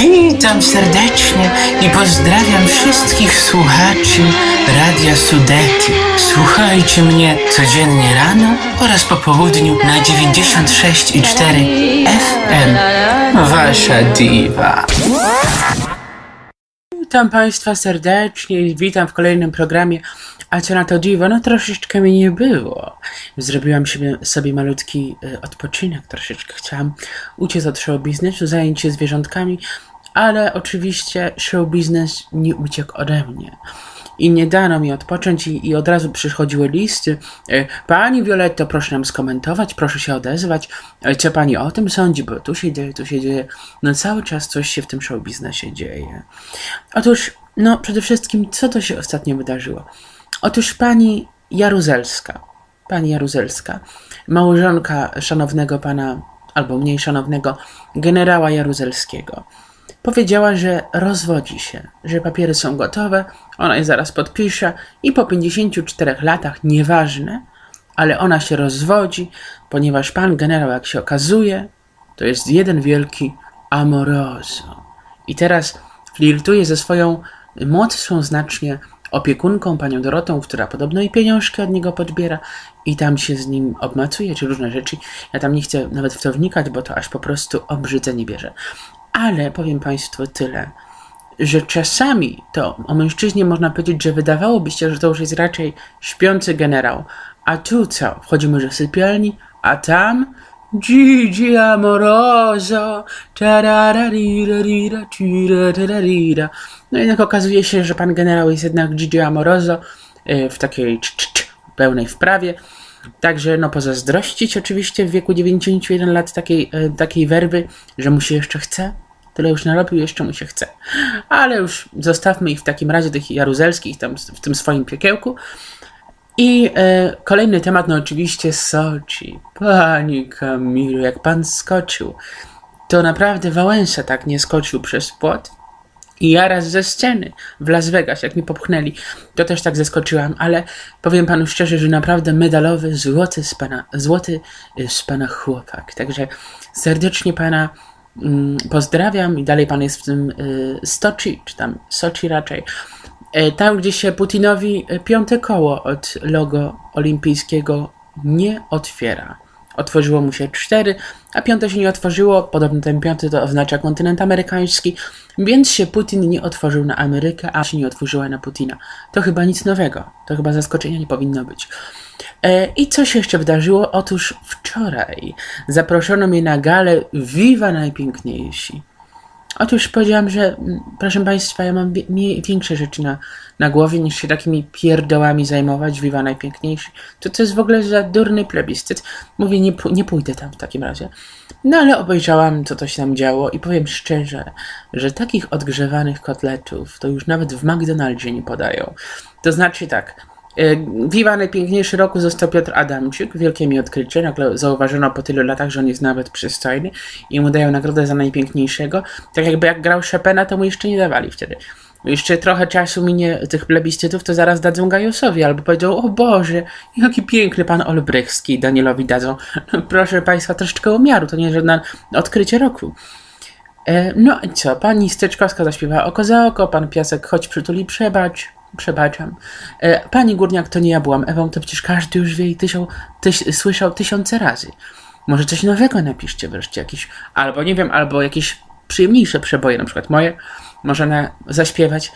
Witam serdecznie i pozdrawiam wszystkich słuchaczy Radia Sudety. Słuchajcie mnie codziennie rano oraz po południu na 96,4 FM. Wasza diwa. Witam Państwa serdecznie i witam w kolejnym programie. A co na to dziwo? No troszeczkę mi nie było. Zrobiłam sobie, sobie malutki e, odpoczynek, troszeczkę chciałam uciec od show biznesu, zająć się zwierzątkami, ale oczywiście show biznes nie uciekł ode mnie. I nie dano mi odpocząć i, i od razu przychodziły listy. E, Pani Violetto, proszę nam skomentować, proszę się odezwać. E, Co pani o tym sądzi? Bo tu się dzieje, tu się dzieje. No cały czas coś się w tym show biznesie dzieje. Otóż, no przede wszystkim, co to się ostatnio wydarzyło? Otóż pani Jaruzelska, pani Jaruzelska, małżonka szanownego pana, albo mniej szanownego generała Jaruzelskiego, powiedziała, że rozwodzi się, że papiery są gotowe, ona je zaraz podpisze i po 54 latach, nieważne, ale ona się rozwodzi, ponieważ pan generał, jak się okazuje, to jest jeden wielki amoroso. I teraz flirtuje ze swoją młodszą znacznie opiekunką, panią Dorotą, która podobno i pieniążki od niego podbiera i tam się z nim obmacuje, czy różne rzeczy. Ja tam nie chcę nawet w to wnikać, bo to aż po prostu obrzydzenie bierze. Ale powiem państwu tyle, że czasami to o mężczyźnie można powiedzieć, że wydawałoby się, że to już jest raczej śpiący generał. A tu co? Wchodzimy do sypialni, a tam Gigi amoroso. No jednak okazuje się, że pan generał jest jednak Gigi amoroso y, w takiej pełnej wprawie. Także no pozazdrościć oczywiście w wieku 91 lat takiej, y, takiej werwy, że mu się jeszcze chce. Tyle już narobił, jeszcze mu się chce. Ale już zostawmy ich w takim razie, tych jaruzelskich, tam w tym swoim piekiełku. I e, kolejny temat, no oczywiście Soczi. Pani Kamilu, jak pan skoczył, to naprawdę Wałęsa tak nie skoczył przez płot. I ja raz ze sceny w Las Vegas, jak mi popchnęli, to też tak zeskoczyłam, ale powiem panu szczerze, że naprawdę medalowy, złoty z pana, złoty y, z pana chłopak. Także serdecznie pana pozdrawiam i dalej pan jest w tym y, Stoczi, czy tam Sochi raczej. E, Tam, gdzie się Putinowi e, piąte koło od logo olimpijskiego nie otwiera. Otworzyło mu się cztery, a piąte się nie otworzyło. Podobno ten piąty to oznacza kontynent amerykański, więc się Putin nie otworzył na Amerykę, a się nie otworzyła na Putina. To chyba nic nowego. To chyba zaskoczenia nie powinno być. E, I co się jeszcze wydarzyło? Otóż wczoraj zaproszono mnie na galę Viva Najpiękniejsi. Otóż powiedziałam, że proszę Państwa, ja mam większe rzeczy na, na głowie niż się takimi pierdołami zajmować, Viva najpiękniejszy. To to jest w ogóle za durny plebiscyt. Mówię, nie, nie pójdę tam w takim razie. No ale obejrzałam, co to się tam działo i powiem szczerze, że takich odgrzewanych kotletów to już nawet w McDonaldzie nie podają. To znaczy tak, Viva najpiękniejszy roku został Piotr Adamczyk. Wielkie mi odkrycie. Nagle zauważono po tylu latach, że on jest nawet przystojny i mu dają nagrodę za najpiękniejszego. Tak jakby jak grał Chopina, to mu jeszcze nie dawali wtedy. Jeszcze trochę czasu minie tych plebiscytów, to zaraz dadzą Gajusowi, albo powiedzą, o Boże, jaki piękny pan Olbrychski Danielowi dadzą. Proszę Państwa, troszeczkę umiaru, to nie żadne odkrycie roku. E, No i co, pani Styczkowska zaśpiewała oko za oko, pan Piasek choć przytuli przebacz, przebaczam. E, Pani Górniak to nie ja byłam Ewą, to przecież każdy już wie i tyś, słyszał tysiące razy. Może coś nowego napiszcie wreszcie, jakiś, albo nie wiem, albo jakieś przyjemniejsze przeboje, na przykład moje, można zaśpiewać.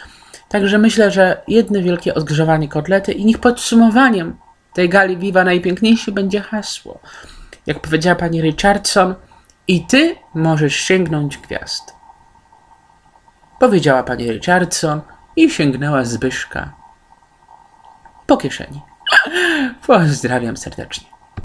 Także myślę, że jedno wielkie odgrzewanie kotlety i niech podsumowaniem tej gali Viva najpiękniejszy będzie hasło. Jak powiedziała pani Richardson, i ty możesz sięgnąć gwiazd. Powiedziała pani Richardson i sięgnęła Zbyszka po kieszeni. Pozdrawiam serdecznie.